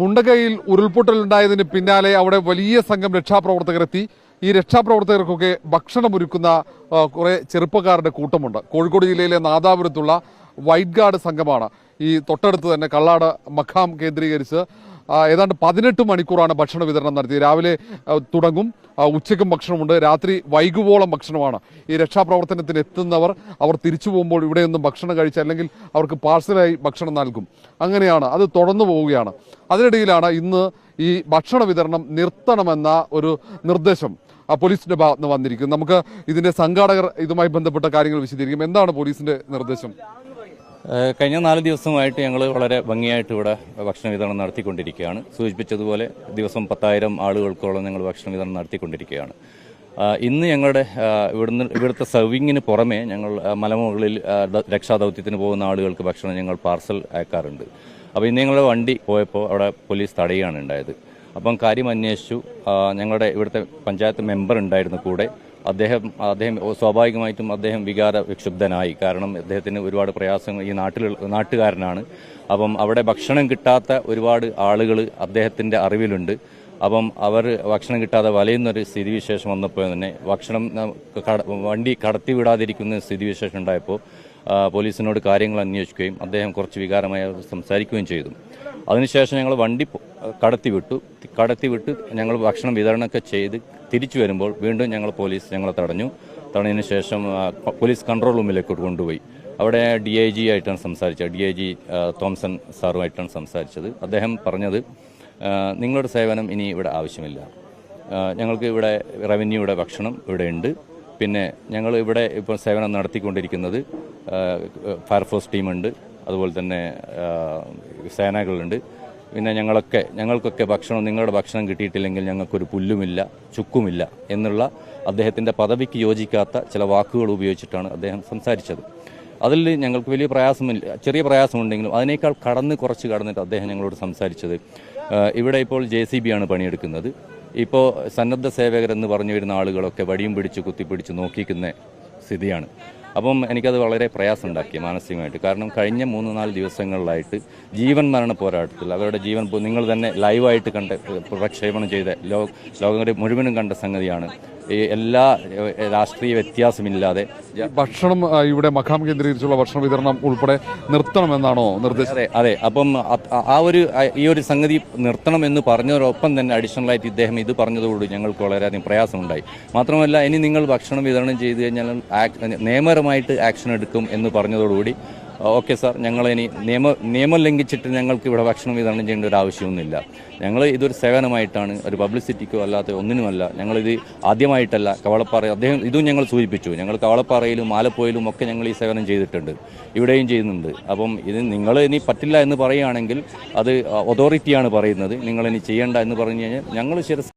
മുണ്ടകയിൽ ഉരുൾപൊട്ടൽ ഉരുൾപൊട്ടലുണ്ടായതിന് പിന്നാലെ അവിടെ വലിയ സംഘം രക്ഷാപ്രവർത്തകരെത്തി. ഈ രക്ഷാപ്രവർത്തകർക്കൊക്കെ ഭക്ഷണമൊരുക്കുന്ന കുറേ ചെറുപ്പക്കാരുടെ കൂട്ടമുണ്ട്. കോഴിക്കോട് ജില്ലയിലെ നാദാപുരത്തുള്ള വൈറ്റ് ഗാർഡ് സംഘമാണ് ഈ തൊട്ടടുത്ത് തന്നെ കള്ളാട് മഖാം കേന്ദ്രീകരിച്ച് ഏതാണ്ട് പതിനെട്ട് മണിക്കൂറാണ് ഭക്ഷണ വിതരണം നടത്തിയത്. രാവിലെ തുടങ്ങും. ഉച്ചയ്ക്കും ഭക്ഷണമുണ്ട്. രാത്രി വൈകുവോളം ഭക്ഷണമാണ്. ഈ രക്ഷാപ്രവർത്തനത്തിന് എത്തുന്നവർ അവർ തിരിച്ചു പോകുമ്പോൾ ഇവിടെ നിന്നും ഭക്ഷണം കഴിച്ച് അല്ലെങ്കിൽ അവർക്ക് പാർസലായി ഭക്ഷണം നൽകും. അങ്ങനെയാണ്. അത് തുടർന്നു പോവുകയാണ്. അതിനിടയിലാണ് ഇന്ന് ഈ ഭക്ഷണ വിതരണം നിർത്തണമെന്ന ഒരു നിർദ്ദേശം പോലീസിന്റെ ഭാഗത്ത് നിന്ന് വന്നിരിക്കുന്നത്. നമുക്ക് ഇതിന്റെ സംഘാടകർ ഇതുമായി ബന്ധപ്പെട്ട കാര്യങ്ങൾ വിശദീകരിക്കും. എന്താണ് പോലീസിന്റെ നിർദ്ദേശം? കഴിഞ്ഞ നാല് ദിവസമായിട്ട് ഞങ്ങൾ വളരെ ഭംഗിയായിട്ട് ഇവിടെ ഭക്ഷണ വിതരണം നടത്തിക്കൊണ്ടിരിക്കുകയാണ്. സൂചിപ്പിച്ചതുപോലെ ദിവസം പത്തായിരം ആളുകൾക്കോളം ഞങ്ങൾ ഭക്ഷണ വിതരണം നടത്തിക്കൊണ്ടിരിക്കുകയാണ്. ഇന്ന് ഞങ്ങളുടെ ഇവിടുന്ന് ഇവിടുത്തെ സർവിങ്ങിന് പുറമെ ഞങ്ങൾ മലമുകളിൽ രക്ഷാദൗത്യത്തിന് പോകുന്ന ആളുകൾക്ക് ഭക്ഷണം ഞങ്ങൾ പാർസൽ അയക്കാറുണ്ട്. അപ്പോൾ ഇന്ന് ഞങ്ങളുടെ വണ്ടി പോയപ്പോൾ അവിടെ പോലീസ് തടയുകയാണ് ഉണ്ടായത്. അപ്പം കാര്യം അന്വേഷിച്ചു ഞങ്ങളുടെ ഇവിടുത്തെ പഞ്ചായത്ത് മെമ്പർ ഉണ്ടായിരുന്നു കൂടെ. അദ്ദേഹം അദ്ദേഹം സ്വാഭാവികമായിട്ടും അദ്ദേഹം വികാര വിക്ഷുബ്ധനായി. കാരണം അദ്ദേഹത്തിന് ഒരുപാട് പ്രയാസങ്ങൾ ഈ നാട്ടിൽ നാട്ടുകാരനാണ്. അപ്പം അവിടെ ഭക്ഷണം കിട്ടാത്ത ഒരുപാട് ആളുകൾ അദ്ദേഹത്തിന്റെ അറിവിലുണ്ട്. അപ്പം അവർ ഭക്ഷണം കിട്ടാതെ വലയുന്നൊരു സ്ഥിതിവിശേഷം വന്നപ്പോൾ തന്നെ ഭക്ഷണം വണ്ടി കടത്തി വിടാതിരിക്കുന്ന സ്ഥിതിവിശേഷം ഉണ്ടായപ്പോൾ പോലീസിനോട് കാര്യങ്ങൾ അന്വേഷിക്കുകയും അദ്ദേഹം കുറച്ച് വികാരമായി സംസാരിക്കുകയും ചെയ്തു. അതിനുശേഷം ഞങ്ങൾ വണ്ടി കടത്തി വിട്ടു. കടത്തി വിട്ട് ഞങ്ങൾ ഭക്ഷണം വിതരണമൊക്കെ ചെയ്ത് തിരിച്ചു വരുമ്പോൾ വീണ്ടും ഞങ്ങൾ പോലീസ് ഞങ്ങളെ തടഞ്ഞു. തടഞ്ഞതിന് ശേഷം പോലീസ് കൺട്രോൾ റൂമിലേക്ക് കൊണ്ടുപോയി. അവിടെ ഡി ഐ ജി ആയിട്ടാണ് സംസാരിച്ചത്. ഡി ഐ ജി തോംസൺ സാറുമായിട്ടാണ് സംസാരിച്ചത്. അദ്ദേഹം പറഞ്ഞത് നിങ്ങളുടെ സേവനം ഇനി ഇവിടെ ആവശ്യമില്ല. ഞങ്ങൾക്ക് ഇവിടെ റവന്യൂയുടെ ഭക്ഷണം ഇവിടെ ഉണ്ട്. പിന്നെ ഞങ്ങൾ ഇവിടെ ഇപ്പോൾ സേവനം നടത്തിക്കൊണ്ടിരിക്കുന്നത് ഫയർഫോഴ്സ് ടീമുണ്ട്. അതുപോലെ തന്നെ സേനകളുണ്ട് പിന്നെ ഞങ്ങളൊക്കെ ഞങ്ങൾക്കൊക്കെ ഭക്ഷണം നിങ്ങളുടെ ഭക്ഷണം കിട്ടിയിട്ടില്ലെങ്കിൽ ഞങ്ങൾക്കൊരു പുല്ലുമില്ല ചുക്കുമില്ല എന്നുള്ള അദ്ദേഹത്തിന്റെ പദവിക്ക് യോജിക്കാത്ത ചില വാക്കുകൾ ഉപയോഗിച്ചിട്ടാണ് അദ്ദേഹം സംസാരിച്ചത്. അതിൽ ഞങ്ങൾക്ക് വലിയ പ്രയാസമില്ല ചെറിയ പ്രയാസമുണ്ടെങ്കിലും അതിനേക്കാൾ കടന്ന് കുറച്ച് കടന്നിട്ട് അദ്ദേഹം ഞങ്ങളോട് സംസാരിച്ചത്. ഇവിടെ ഇപ്പോൾ ജെ സി ബി ആണ് പണിയെടുക്കുന്നത്. ഇപ്പോൾ സന്നദ്ധ സേവകരെന്ന് പറഞ്ഞു വരുന്ന ആളുകളൊക്കെ വടിയും പിടിച്ച് കുത്തിപ്പിടിച്ച് നോക്കിക്കുന്ന സ്ഥിതിയാണ്. അപ്പം എനിക്കത് വളരെ പ്രയാസമുണ്ടാക്കി മാനസികമായിട്ട്. കാരണം കഴിഞ്ഞ മൂന്ന് നാല് ദിവസങ്ങളിലായിട്ട് ജീവൻ മരണ പോരാട്ടത്തിൽ അവരുടെ ജീവൻ നിങ്ങൾ തന്നെ ലൈവായിട്ട് കണ്ട് പ്രക്ഷേപണം ചെയ്ത ലോ ലോകം മുഴുവനും കണ്ട സംഗതിയാണ്. ഈ എല്ലാ രാഷ്ട്രീയ വ്യത്യാസമില്ലാതെ ഭക്ഷണം ഇവിടെ മഖാം കേന്ദ്രീകരിച്ചുള്ള ഭക്ഷണ വിതരണം ഉൾപ്പെടെ നിർത്തണമെന്നാണോ നിർദ്ദേശം? അതെ അതെ. അപ്പം ആ- ഒരു ഈ ഒരു സംഗതി നിർത്തണം എന്ന് പറഞ്ഞതോടൊപ്പം തന്നെ അഡീഷണൽ ആയിട്ട് ഇദ്ദേഹം ഇത് പറഞ്ഞതോടുകൂടി ഞങ്ങൾക്ക് വളരെയധികം പ്രയാസമുണ്ടായി. മാത്രമല്ല ഇനി നിങ്ങൾ ഭക്ഷണം വിതരണം ചെയ്തു കഴിഞ്ഞാൽ ആക്- നിയമപരമായിട്ട് ആക്ഷൻ എടുക്കും എന്ന് പറഞ്ഞതോടുകൂടി ഓക്കെ സാർ ഞങ്ങൾ ഇനി നിയമ നിയമം ലംഘിച്ചിട്ട് ഞങ്ങൾക്ക് ഇവിടെ ഭക്ഷണം വിതരണം ചെയ്യേണ്ട ഒരു ആവശ്യമൊന്നുമില്ല. ഞങ്ങൾ ഇതൊരു സേവനമായിട്ടാണ് ഒരു പബ്ലിസിറ്റിക്കോ അല്ലാത്ത ഒന്നിനുമല്ല. ഞങ്ങളിത് ആദ്യമായിട്ടല്ല കവളപ്പാറ അദ്ദേഹം ഇതും ഞങ്ങൾ സൂചിപ്പിച്ചു. ഞങ്ങൾ കവളപ്പാറയിലും ആലപ്പുഴയിലും ഒക്കെ ഞങ്ങൾ ഈ സേവനം ചെയ്തിട്ടുണ്ട്. ഇവിടെയും ചെയ്യുന്നുണ്ട്. അപ്പം ഇത് നിങ്ങൾ ഇനി പറ്റില്ല എന്ന് പറയുകയാണെങ്കിൽ അത് അതോറിറ്റിയാണ് പറയുന്നത്. നിങ്ങളിനി ചെയ്യേണ്ട എന്ന് പറഞ്ഞു കഴിഞ്ഞാൽ ഞങ്ങൾ ശിരസ്